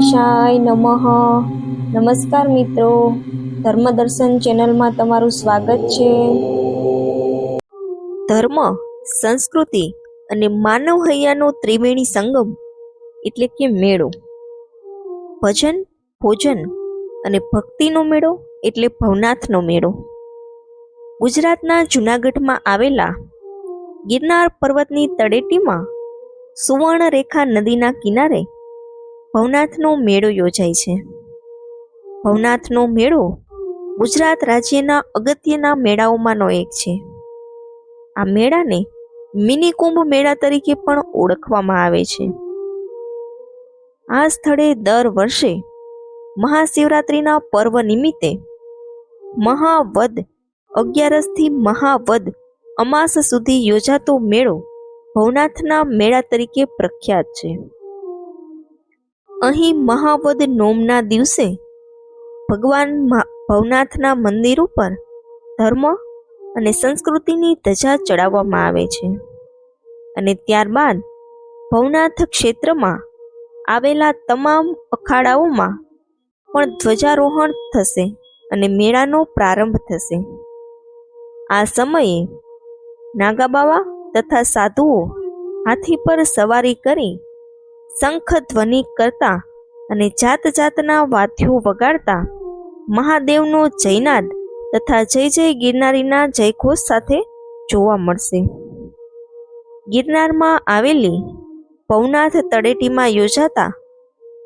ગણેશાય નમઃ. નમસ્કાર મિત્રો. ધર્મદર્શન ચેનલમાં તમારું સ્વાગત છે. ધર્મ, સંસ્કૃતિ અને માનવ હૈયાનો ત્રિવેણી સંગમ એટલે કે મેળો. ભજન, ભોજન અને ભક્તિનો મેળો એટલે ભવનાથનો મેળો. ગુજરાતના જૂનાગઢમાં આવેલા ગિરનાર પર્વતની તળેટીમાં સુવર્ણરેખા નદીના કિનારે ભવનાથનો મેળો યોજાય છે. ભવનાથનો મેળો ગુજરાત રાજ્યના અગત્યના મેળાઓમાંનો એક છે. આ મેળાને મિની કુંભ મેળા તરીકે પણ ઓળખવામાં આવે છે. આ સ્થળે દર વર્ષે મહાશિવરાત્રિના પર્વ નિમિત્તે મહાવદ અગિયારસથી મહાવદ અમાસ સુધી યોજાતો મેળો ભવનાથના મેળા તરીકે પ્રખ્યાત છે. અહીં મહાવદ નોમના દિવસે ભગવાન ભવનાથના મંદિર ઉપર ધર્મ અને સંસ્કૃતિની ધજા ચડાવવામાં આવે છે. અને ત્યારબાદ ભવનાથ ક્ષેત્રમાં આવેલા તમામ અખાડાઓમાં પણ ધ્વજારોહણ થશે અને મેળાનો પ્રારંભ થશે. આ સમયે નાગાબાવા તથા સાધુઓ હાથી પર સવારી કરી શંખ ધ્વનિ કરતા અને જાત જાતના વાદ્યો વગાડતા મહાદેવનો જયનાદ તથા જય જય ગિરનારીના જયઘોષ સાથે જોવા મળશે. ગિરનારમાં આવેલી ભવનાથ તળેટીમાં યોજાતા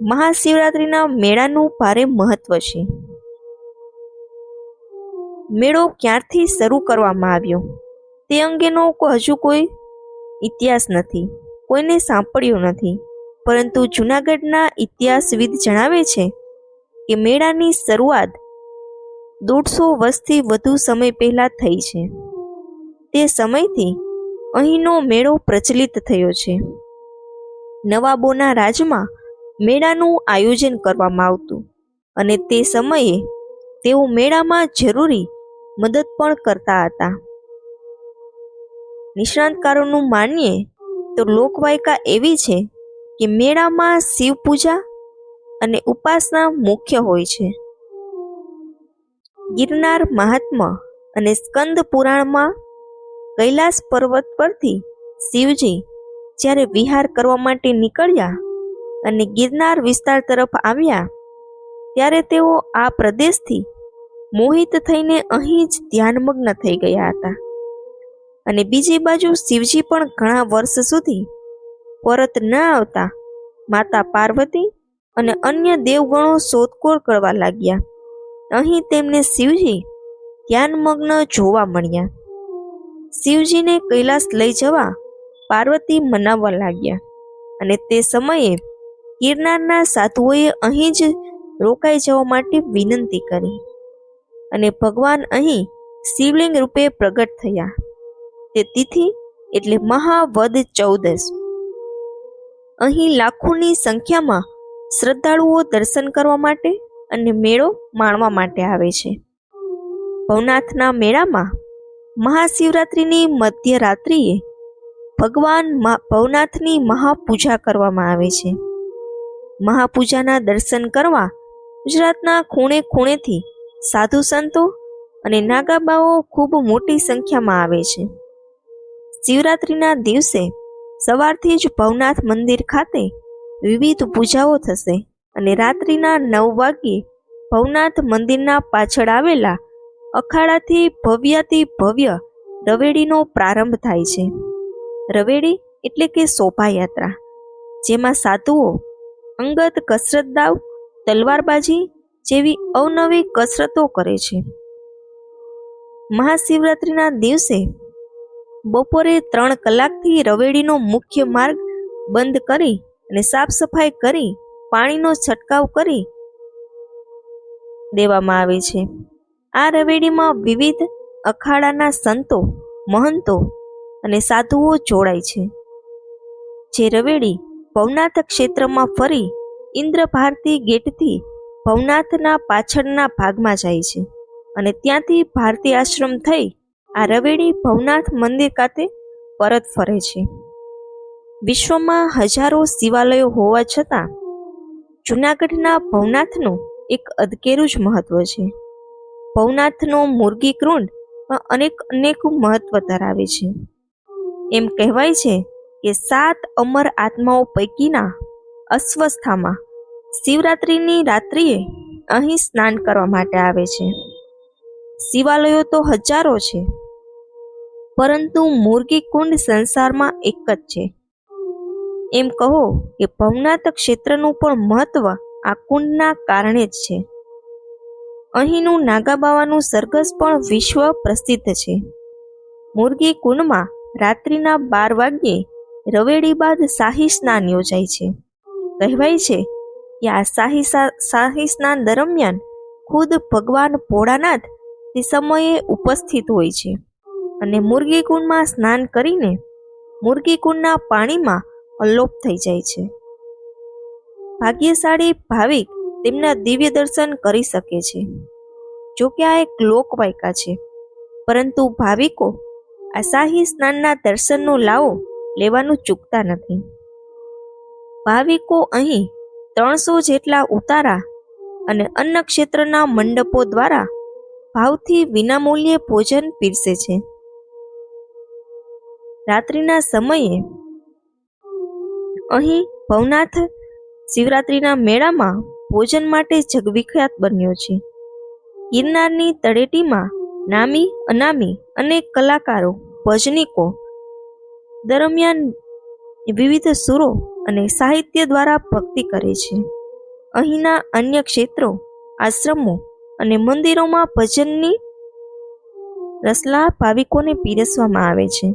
મહાશિવરાત્રિના મેળાનું ભારે મહત્વ છે. મેળો ક્યારથી શરૂ કરવામાં આવ્યો? તે અંગેનો હજુ કોઈ ઇતિહાસ નથી. કોઈને સાંભળ્યો નથી. પરંતુ જૂનાગઢના ઇતિહાસવિદ જણાવે છે કે મેળાની શરૂઆત દોઢસો વર્ષથી વધુ સમય પહેલા થઈ છે. તે સમયથી અહીંનો મેળો પ્રચલિત થયો છે. નવાબોના રાજમાં મેળાનું આયોજન કરવામાં આવતું અને તે સમયે તેઓ મેળામાં જરૂરી મદદ પણ કરતા હતા. નિષ્ણાંતકારોનું માનીએ તો લોકવાયકા એવી છે કે મેળામાં શિવ પૂજા અને ઉપાસના મુખ્ય હોય છે. ગિરનાર મહાત્મા અને સ્કંદ પુરાણમાં કૈલાસ પર્વત પરથી શિવજી જ્યારે વિહાર કરવા માટે નીકળ્યા અને ગિરનાર વિસ્તાર તરફ આવ્યા, ત્યારે તેઓ આ પ્રદેશથી મોહિત થઈને અહીં જ ધ્યાનમગ્ન થઈ ગયા હતા. અને બીજી બાજુ શિવજી પણ ઘણા વર્ષ સુધી પરત ન આવતા માતા પાર્વતી અને અન્ય દેવગણો શોધખોળ કરવા લાગ્યા. અહીં તેમને શિવજી ધ્યાનમગ્ન જોવા મળ્યા. શિવજીને કૈલાસ લઈ જવા પાર્વતી મનાવવા લાગ્યા અને તે સમયે ગિરનારના સાધુઓએ અહીં જ રોકાઈ જવા માટે વિનંતી કરી અને ભગવાન અહીં શિવલિંગ રૂપે પ્રગટ થયા. તે તિથિ એટલે મહાવદ ચૌદસ. અહીં લાખોની સંખ્યામાં શ્રદ્ધાળુઓ દર્શન કરવા માટે અને મેળો માણવા માટે આવે છે. ભવનાથના મેળામાં મહાશિવરાત્રિની મધ્યરાત્રિએ ભગવાન ભવનાથની મહાપૂજા કરવામાં આવે છે. મહાપૂજાના દર્શન કરવા ગુજરાતના ખૂણે ખૂણેથી સાધુ સંતો અને નાગાબાઓ ખૂબ મોટી સંખ્યામાં આવે છે. શિવરાત્રિના દિવસે સવારથી જ ભવનાથ મંદિર ખાતે વિવિધ પૂજાઓ થશે અને રાત્રિના નવ વાગ્યે ભવનાથ મંદિરના પાછળ આવેલા અખાડાથી ભવ્યાથી ભવ્ય રવેડીનો પ્રારંભ થાય છે. રવેડી એટલે કે શોભાયાત્રા, જેમાં સાધુઓ, અંગત કસરત દાવ, તલવારબાજી જેવી અવનવી કસરતો કરે છે. મહાશિવરાત્રિના દિવસે બપોરે ત્રણ કલાકથી રવેડીનો મુખ્ય માર્ગ બંધ કરી અને સાફ સફાઈ કરી, પાણીનો છંટકાવ કરી દેવામાં આવે છે. આ રવેડીમાં વિવિધ અખાડાના સંતો, મહંતો અને સાધુઓ જોડાય છે. જે રવેડી ભવનાથ ક્ષેત્રમાં ફરી ઇન્દ્ર ભારતી ગેટથી ભવનાથના પાછળના ભાગમાં જાય છે અને ત્યાંથી ભારતી આશ્રમ થઈ આ રવેડી ભવનાથ મંદિર ખાતે પરત ફરે છે. વિશ્વમાં હજારો શિવાલયો હોવા છતાં જૂનાગઢના ભવનાથનું એક અદકેરું જ મહત્વ છે. ભવનાથનો મુરગી કૃંડ અનેક અનેક મહત્વ ધરાવે છે. એમ કહેવાય છે કે સાત અમર આત્માઓ પૈકીના અસ્વસ્થામાં શિવરાત્રિની રાત્રિએ અહીં સ્નાન કરવા માટે આવે છે. શિવાલયો તો હજારો છે પરંતુ મુરગી કુંડ સંસારમાં એક જ છે. એમ કહો કે ભવનાથ ક્ષેત્રનું પણ મહત્વ આ કુંડના કારણે જ છે. અહીંનું નાગાબાવાનું સરઘસ પણ વિશ્વ પ્રસિદ્ધ છે. મુરગી કુંડમાં રાત્રિના બાર વાગ્યે રવેડી બાદ શાહી સ્નાન યોજાય છે. કહેવાય છે કે આ શાહી શાહી સ્નાન દરમિયાન ખુદ ભગવાન ભોળાનાથ તે સમયે ઉપસ્થિત હોય છે. અને મુરગી કુંડમાં સ્નાન કરીને મુરગી કુંડના પાણીમાં અલોપ થઈ જાય છે. ભાગ્યશાળી ભાવિક તેમના દિવ્ય દર્શન કરી શકે છે. જો કે આ એક લોકવાયકા છે, પરંતુ ભાવિકો આ સ્નાનના દર્શનનો લાવો લેવાનું ચૂકતા નથી. ભાવિકો અહીં ત્રણસો જેટલા ઉતારા અને અન્ન ક્ષેત્રના મંડપો દ્વારા ભાવથી વિનામૂલ્યે ભોજન પીરસે છે. રાત્રિના સમયે અહીં ભવનાથ શિવરાત્રિના મેળામાં ભોજન માટે જગવિખ્યાત બન્યો છે. ગિરનારની તળેટીમાં નામી, અનામી અનેક કલાકારો, ભજનીકો દરમિયાન વિવિધ સુરો અને સાહિત્ય દ્વારા ભક્તિ કરે છે. અહીંના અન્ય ક્ષેત્રો, આશ્રમો અને મંદિરોમાં ભજનની રસલા ભાવિકોને પીરસવામાં આવે છે.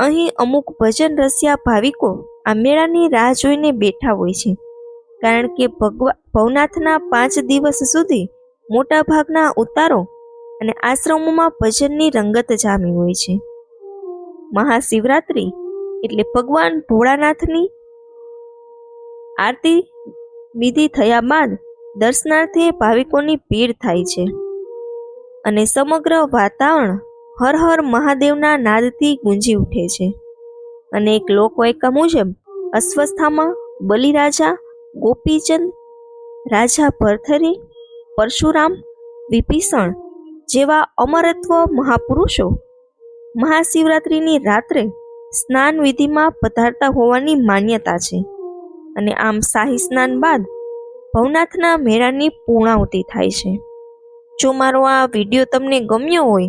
અહીં અમુક ભજન રસિયા ભાવિકો આ મેળાની રાહ જોઈને બેઠા હોય છે. કારણ કે ભગવા, ભવનાથના પાંચ દિવસ સુધી મોટા ભાગના ઉતારો અને આશ્રમોમાં ભજનની રંગત જામી હોય છે. મહાશિવરાત્રિ એટલે ભગવાન ભોળાનાથની આરતી વિધિ થયા બાદ દર્શનાર્થે ભાવિકોની ભીડ થાય છે. અને સમગ્ર વાતાવરણ હર હર મહાદેવના નાદથી ગુંજી ઉઠે છે. અને એક લોકવાયકા મુજબ અસ્વસ્થામાં બલિરાજા, ગોપીચંદ, રાજા ભરથરી, પરશુરામ, વિભીષણ જેવા અમરત્વ મહાપુરુષો મહાશિવરાત્રિની રાત્રે સ્નાન વિધિમાં પધારતા હોવાની માન્યતા છે. અને આમ શાહી સ્નાન બાદ ભવનાથના મેળાની પૂર્ણાહુતિ થાય છે. જો મારો આ વીડિયો તમને ગમ્યો હોય